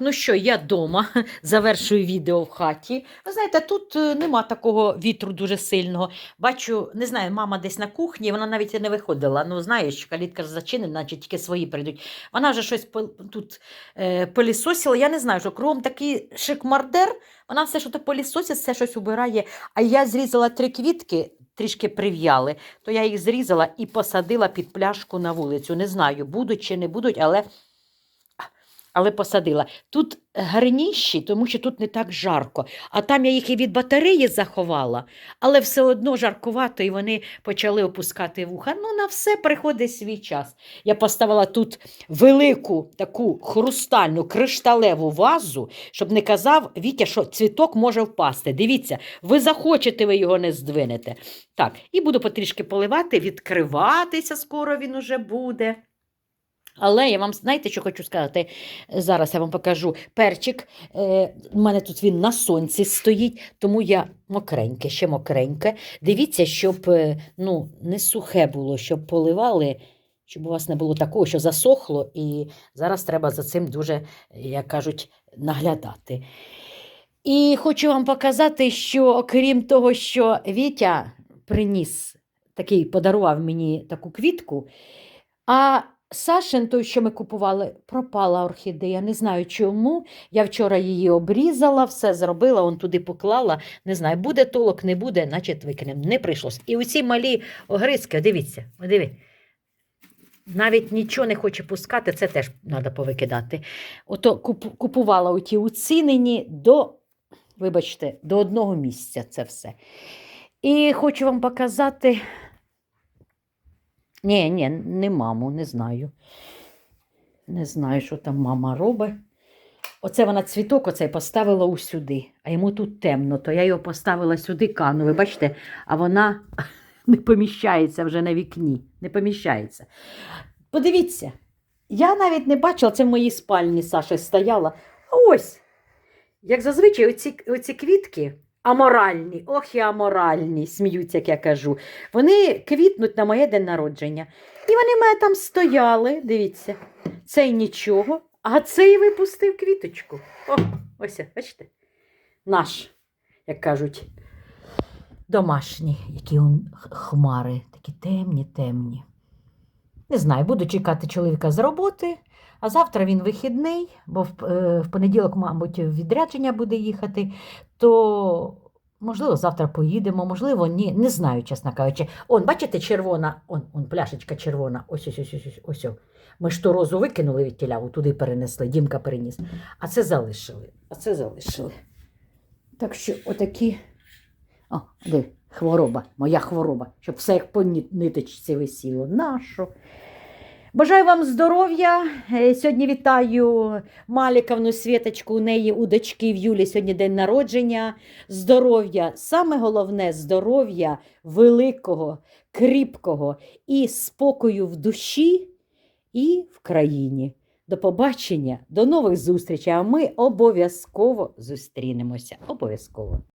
Ну що, я вдома завершую відео в хаті. Ви знаєте, тут е, нема такого вітру дуже сильного. Бачу, не знаю, мама десь на кухні, вона навіть і не виходила. Ну, знаєш, калітка ж зачинена, значить тільки свої прийдуть. Вона вже щось тут е, пилісосила. Я не знаю, що кругом такий шикмардер, вона все, що то пилісосить, все щось убирає. А я зрізала три квітки, трішки прив'яли, то я їх зрізала і посадила під пляшку на вулицю. Не знаю, будуть чи не будуть, але. Але посадила. Тут гарніші, тому що тут не так жарко. А там я їх і від батареї заховала, але все одно жаркувато, і вони почали опускати вуха. Ну, на все приходить свій час. Я поставила тут велику таку хрустальну кришталеву вазу, щоб не казав Вітя, що цвіток може впасти. Дивіться, ви захочете, ви його не здвинете. Так, і буду потрішки поливати, відкриватися скоро він уже буде. Але я вам знаєте, що хочу сказати? Зараз я вам покажу перчик. Е, у мене тут він на сонці стоїть, тому я мокреньке, ще мокреньке. Дивіться, щоб е, ну, не сухе було, щоб поливали, щоб у вас не було такого, що засохло, і зараз треба за цим дуже, як кажуть, наглядати. І хочу вам показати, що окрім того, що Вітя приніс такий, подарував мені таку квітку, а Сашин, той, що ми купували, пропала орхідея. Не знаю чому. Я вчора її обрізала, все зробила, он туди поклала. Не знаю, буде толок, не буде, значить викинемо. Не прийшлось. І оці малі огризки, дивіться, о, диви. Навіть нічого не хоче пускати, це теж треба повикидати. Ото куп- купувала оті уцінені до, вибачте, до одного місця це все. І хочу вам показати. Ні, ні, не маму, не знаю. Не знаю, що там мама робить. Оце вона цвіток оцей поставила усюди, а йому тут темно, то я його поставила сюди кану. Ви бачите, а вона не поміщається вже на вікні. Не поміщається. Подивіться, я навіть не бачила, це в моїй спальні Саша стояла. Ось, як зазвичай, оці, оці квітки аморальні, ох і аморальні, сміються, як я кажу. Вони квітнуть на моє день народження. І вони в мене там стояли, дивіться, цей нічого, а цей випустив квіточку. О, ось, бачите? Наш, як кажуть, домашні, які он хмари, такі темні, темні. Не знаю, буду чекати чоловіка з роботи, а завтра він вихідний, бо в, е, понеділок, мабуть, відрядження буде їхати, то можливо завтра поїдемо, можливо, ні. Не знаю, чесно кажучи. Он, бачите, червона, он, он пляшечка червона. Ось ось ось ось ось. ось. Ми ж ту розу викинули від тіля, туди перенесли, Дімка переніс. А це залишили. А це залишили. Так що отакі. О, диви, хвороба, моя хвороба, щоб все як по ниточці висіло. Нащо? Бажаю вам здоров'я. Е, Сьогодні вітаю Маліковну Світочку. У неї у дочки в Юлі сьогодні день народження. Здоров'я. Саме головне здоров'я великого, кріпкого і спокою в душі і в країні. До побачення, до нових зустрічей. А ми обов'язково зустрінемося. Обов'язково.